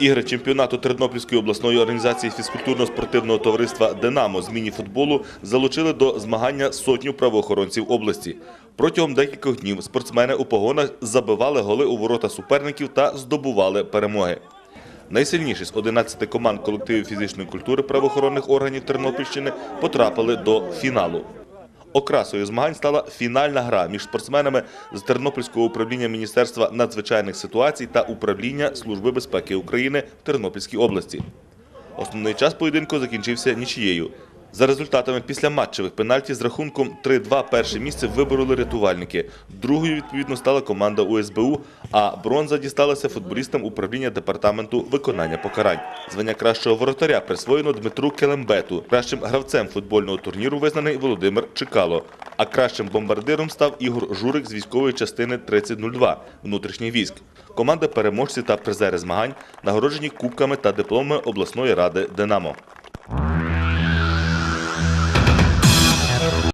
Ігри чемпіонату Тернопільської обласної організації фізкультурно-спортивного товариства Динамо з міні-футболу залучили до змагання сотню правоохоронців області. Протягом декількох днів спортсмени у погонах забивали голи у ворота суперників та здобували перемоги. Найсильніші з 11 команд колективів фізичної культури правоохоронних органів Тернопільщини потрапили до фіналу. Окрасою змагань стала фінальна гра між спортсменами з Тернопільського управління Міністерства надзвичайних ситуацій та управління Служби безпеки України в Тернопільській області. Основний час поєдинку закінчився нічією. За результатами післяматчевих пенальті з рахунком 3-2 перше місце вибороли рятувальники. Другою, відповідно, стала команда УСБУ, а бронза дісталася футболістам управління департаменту виконання покарань. Звання кращого воротаря присвоєно Дмитру Келембету. Кращим гравцем футбольного турніру визнаний Володимир Чикало. А кращим бомбардиром став Ігор Журик з військової частини 3002 внутрішніх військ. Команда переможці та призери змагань нагороджені кубками та дипломами обласної ради Динамо.